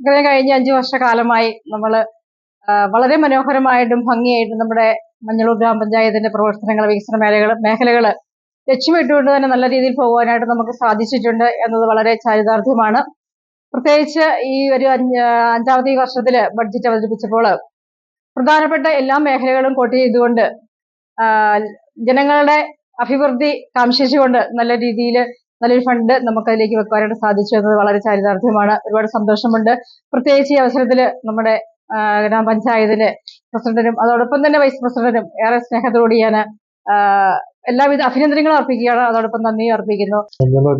ഇങ്ങനെ കഴിഞ്ഞ അഞ്ചു വർഷക്കാലമായി നമ്മൾ വളരെ മനോഹരമായിട്ടും ഭംഗിയായിട്ടും നമ്മുടെ മഞ്ഞളൂർ ഗ്രാമപഞ്ചായത്തിന്റെ പ്രവർത്തനങ്ങൾ വികസന മേഖലകൾ മേഖലകൾ ലക്ഷ്യമിട്ടുകൊണ്ട് തന്നെ നല്ല രീതിയിൽ പോകാനായിട്ട് നമുക്ക് സാധിച്ചിട്ടുണ്ട് എന്നത് വളരെ ചാരിതാർത്ഥ്യമാണ്. പ്രത്യേകിച്ച് ഈ ഒരു അഞ്ച് അഞ്ചാമത്തെ ഈ വർഷത്തിൽ ബഡ്ജറ്റ് അവതരിപ്പിച്ചപ്പോൾ പ്രധാനപ്പെട്ട എല്ലാ മേഖലകളും കോട്ട് ചെയ്തുകൊണ്ട് ജനങ്ങളുടെ അഭിവൃദ്ധി കാംക്ഷിച്ചുകൊണ്ട് നല്ല രീതിയിൽ നല്ലൊരു ഫണ്ട് നമുക്ക് അതിലേക്ക് വെക്കാനായിട്ട് സാധിച്ചു എന്നത് വളരെ ചാരിതാർത്ഥ്യമാണ്. ഒരുപാട് സന്തോഷമുണ്ട്. പ്രത്യേകിച്ച് ഈ അവസരത്തിൽ നമ്മുടെ ഗ്രാമപഞ്ചായത്തിലെ പ്രസിഡന്റിനും അതോടൊപ്പം തന്നെ വൈസ് പ്രസിഡന്റിനും ഏറെ സ്നേഹത്തോടെ ഞാൻ എല്ലാവിധ അഭിനന്ദനങ്ങളും അർപ്പിക്കുകയാണ്. അതോടൊപ്പം നന്ദി അർപ്പിക്കുന്നു.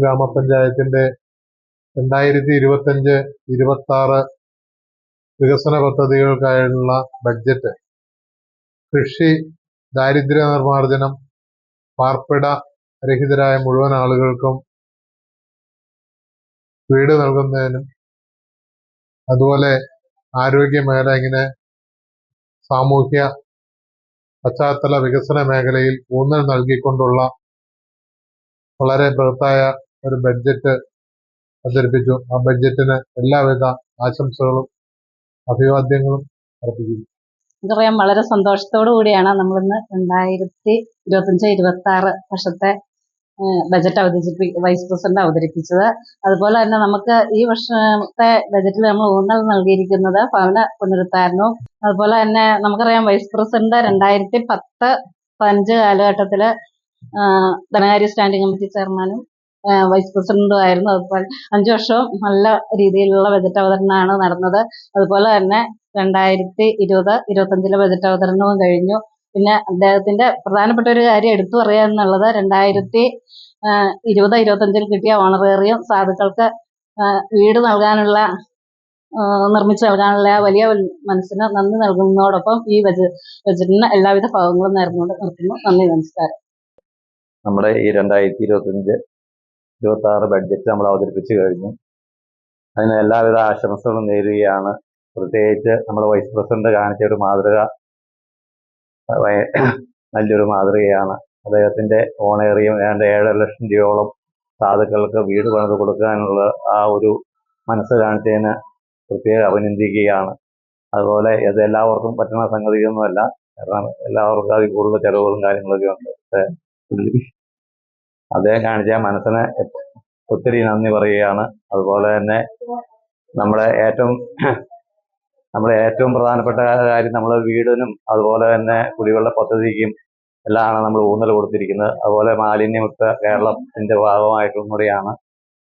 ഗ്രാമപഞ്ചായത്തിന്റെ രണ്ടായിരത്തി ഇരുപത്തഞ്ച് ഇരുപത്തി ആറ് വികസന പദ്ധതികൾക്കായുള്ള ബഡ്ജറ്റ് കൃഷി ദാരിദ്ര്യ നിർമ്മാർജനം പാർപ്പിട രഹിതരായ മുഴുവൻ ആളുകൾക്കും വീട് നൽകുന്നതിനും അതുപോലെ ആരോഗ്യ മേഖല ഇങ്ങനെ സാമൂഹ്യ പശ്ചാത്തല വികസന മേഖലയിൽ ഊന്നൽ നൽകിക്കൊണ്ടുള്ള വളരെ ബൃഹത്തായ ഒരു ബഡ്ജറ്റ് അവതരിപ്പിച്ചു. ആ ബഡ്ജറ്റിന് എല്ലാവിധ ആശംസകളും അഭിവാദ്യങ്ങളും അർപ്പിക്കുന്നു. നമുക്കറിയാം വളരെ സന്തോഷത്തോടു കൂടിയാണ് നമ്മളിന്ന് രണ്ടായിരത്തി ഇരുപത്തഞ്ച് ഇരുപത്തി ആറ് വർഷത്തെ ബജറ്റ് അവതരിപ്പി വൈസ് പ്രസിഡന്റ് അവതരിപ്പിച്ചത്. അതുപോലെ തന്നെ നമുക്ക് ഈ വർഷത്തെ ബജറ്റിൽ നമ്മൾ ഊന്നൽ നൽകിയിരിക്കുന്നത് ഭവന പുനരുദ്ധാരണവും. അതുപോലെ തന്നെ നമുക്കറിയാം വൈസ് പ്രസിഡന്റ് രണ്ടായിരത്തി പത്ത് പതിനഞ്ച് കാലഘട്ടത്തിൽ ധനകാര്യ സ്റ്റാൻഡിംഗ് കമ്മിറ്റി ചെയർമാനും വൈസ് പ്രസിഡന്റും ആയിരുന്നു. അതുപോലെ അഞ്ചു വർഷവും നല്ല രീതിയിലുള്ള ബജറ്റ് അവതരണമാണ് നടന്നത്. അതുപോലെ തന്നെ രണ്ടായിരത്തി ഇരുപത് ഇരുപത്തഞ്ചിലെ ബജറ്റ് അവതരണവും കഴിഞ്ഞു. പിന്നെ അദ്ദേഹത്തിന്റെ പ്രധാനപ്പെട്ട ഒരു കാര്യം എടുത്തു പറയുക എന്നുള്ളത് രണ്ടായിരത്തി ഇരുപത് ഇരുപത്തഞ്ചിൽ കിട്ടിയ ഓണറേറിയം സാധുക്കൾക്ക് വീട് നൽകാനുള്ള നിർമ്മിച്ചു നൽകാനുള്ള വലിയ മനസ്സിന് നന്ദി നൽകുന്നതോടൊപ്പം ഈ ബജ ബജറ്റിന് എല്ലാവിധ ഭാഗങ്ങളും നേർന്നുകൊണ്ട് നിർത്തുന്നു. നന്ദി നമസ്കാരം. നമ്മുടെ ഈ രണ്ടായിരത്തി ഇരുപത്തഞ്ച് ഇരുപത്തി ആറ് ബഡ്ജറ്റ് നമ്മൾ അവതരിപ്പിച്ചു കഴിഞ്ഞു. അതിന് എല്ലാവിധ ആശംസകളും നേരുകയാണ്. പ്രത്യേകിച്ച് നമ്മുടെ വൈസ് പ്രസിഡന്റ് കാണിച്ച ഒരു മാതൃക നല്ലൊരു മാതൃകയാണ്. അദ്ദേഹത്തിന്റെ ഓണേറിയം ഏതാണ്ട് ഏഴര ലക്ഷം രൂപയോളം സാധുക്കൾക്ക് വീട് പണിത് കൊടുക്കാനുള്ള ആ ഒരു മനസ്സ് കാണിച്ചതിന് പ്രത്യേകം അഭിനന്ദിക്കുകയാണ്. അതുപോലെ ഇത് എല്ലാവർക്കും പറ്റുന്ന സംഗതിയൊന്നുമല്ല. കാരണം എല്ലാവർക്കും അതിൽ കൂടുതൽ ചെലവുകളും കാര്യങ്ങളൊക്കെ ഉണ്ട്. അദ്ദേഹം കാണിച്ച മനസ്സിന് ഒത്തിരി നന്ദി പറയുകയാണ്. അതുപോലെ തന്നെ നമ്മുടെ ഏറ്റവും നമ്മുടെ ഏറ്റവും പ്രധാനപ്പെട്ട കാര്യം നമ്മൾ വീടിനും അതുപോലെ തന്നെ കുടിവെള്ള പദ്ധതിക്കും എല്ലാമാണ് നമ്മൾ ഊന്നൽ കൊടുത്തിരിക്കുന്നത്. അതുപോലെ മാലിന്യമുക്ത കേരളത്തിന്റെ ഭാഗമായിട്ടും കൂടിയാണ്.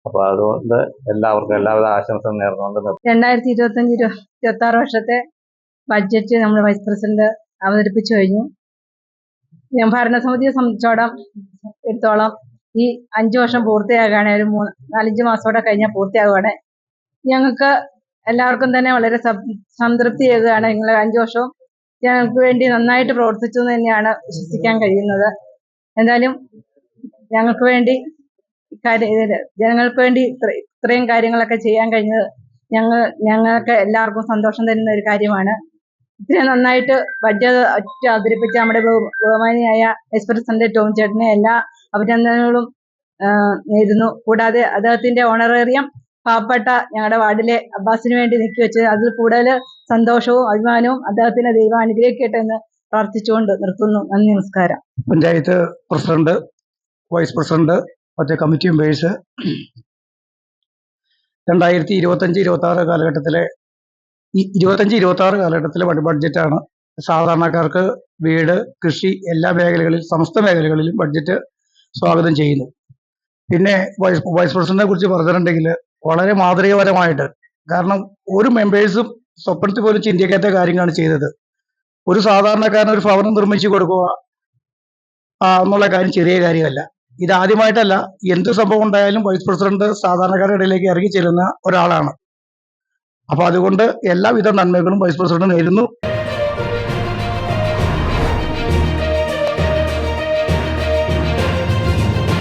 അപ്പൊ അതുകൊണ്ട് എല്ലാവർക്കും എല്ലാവിധ ആശംസ നേർന്നുകൊണ്ട്. രണ്ടായിരത്തി ഇരുപത്തഞ്ച് ഇരുപത്തി ആറ് വർഷത്തെ ബഡ്ജറ്റ് നമ്മൾ വൈസ് പ്രസിഡന്റ് അവതരിപ്പിച്ചു കഴിഞ്ഞു. ഞാൻ ഭരണസമിതിയെ സംബന്ധിച്ചോളം എടുത്തോളം ഈ അഞ്ചു വർഷം പൂർത്തിയാകുകയാണെങ്കിൽ ഒരു മൂന്ന് നാലഞ്ച് മാസത്തോടെ കഴിഞ്ഞാൽ പൂർത്തിയാകുകയാണ് ഞങ്ങൾക്ക് എല്ലാവർക്കും തന്നെ വളരെ സംതൃപ്തി ചെയ്തതാണ് നിങ്ങൾ അഞ്ചു വർഷവും ഞങ്ങൾക്ക് വേണ്ടി നന്നായിട്ട് പ്രവർത്തിച്ചു എന്ന് തന്നെയാണ് വിശ്വസിക്കാൻ കഴിയുന്നത്. എന്തായാലും ഞങ്ങൾക്ക് വേണ്ടി ജനങ്ങൾക്ക് വേണ്ടി ഇത്രയും കാര്യങ്ങളൊക്കെ ചെയ്യാൻ കഴിഞ്ഞത് ഞങ്ങൾ ഞങ്ങൾക്ക് എല്ലാവർക്കും സന്തോഷം തരുന്ന ഒരു കാര്യമാണ്. ഇത്രയും നന്നായിട്ട് ബഡ്ജറ്റ് അവതരിപ്പിച്ച നമ്മുടെ ബഹു- ബഹുമാനിയായ വൈസ് പ്രസിഡന്റ് ടോം ചേട്ടനെ എല്ലാ അഭിനന്ദനങ്ങളും നേരുന്നു. കൂടാതെ അദ്ദേഹത്തിന്റെ ഓണറേറിയം പാവപ്പെട്ട ഞങ്ങളുടെ വാർഡിലെ അബ്ബാസിന് വേണ്ടി നീക്കി വെച്ചത്. അതിൽ കൂടുതൽ സന്തോഷവും അഭിമാനവും അദ്ദേഹത്തിന് ദൈവം അനുഗ്രഹിക്കട്ടെ എന്ന് പ്രാർത്ഥിച്ചുകൊണ്ട് നിർത്തുന്നു. നന്ദി നമസ്കാരം. പഞ്ചായത്ത് പ്രസിഡന്റ് വൈസ് പ്രസിഡന്റ് മറ്റ് കമ്മിറ്റി മെമ്പേഴ്സ്. രണ്ടായിരത്തി ഇരുപത്തഞ്ച് ഇരുപത്തി ആറ് കാലഘട്ടത്തിലെ ഇരുപത്തഞ്ച് ഇരുപത്തി ആറ് കാലഘട്ടത്തിലെ ബഡ്ജറ്റ് ബഡ്ജറ്റാണ് സാധാരണക്കാർക്ക് വീട് കൃഷി എല്ലാ മേഖലകളിലും സമസ്ത മേഖലകളിലും ബഡ്ജറ്റ് സ്വാഗതം ചെയ്യുന്നു. പിന്നെ വൈസ് വൈസ് പ്രസിഡന്റിനെ കുറിച്ച് പറഞ്ഞിട്ടുണ്ടെങ്കിൽ വളരെ മാതൃകപരമായിട്ട്. കാരണം ഒരു മെമ്പേഴ്സും സ്വപ്നത്തിൽ പോലും ചിന്തിക്കാത്ത കാര്യങ്ങളാണ് ചെയ്തത്. ഒരു സാധാരണക്കാരൻ ഒരു ഭവനം നിർമ്മിച്ചു കൊടുക്കുക എന്നുള്ള കാര്യം ചെറിയ കാര്യമല്ല. ഇത് ആദ്യമായിട്ടല്ല. എന്ത് സംഭവം ഉണ്ടായാലും വൈസ് പ്രസിഡന്റ് സാധാരണക്കാരുടെ ഇടയിലേക്ക് ഇറങ്ങി ചെല്ലുന്ന ഒരാളാണ്. അപ്പൊ അതുകൊണ്ട് എല്ലാവിധ നന്മകളും വൈസ് പ്രസിഡന്റ് നേരുന്നു.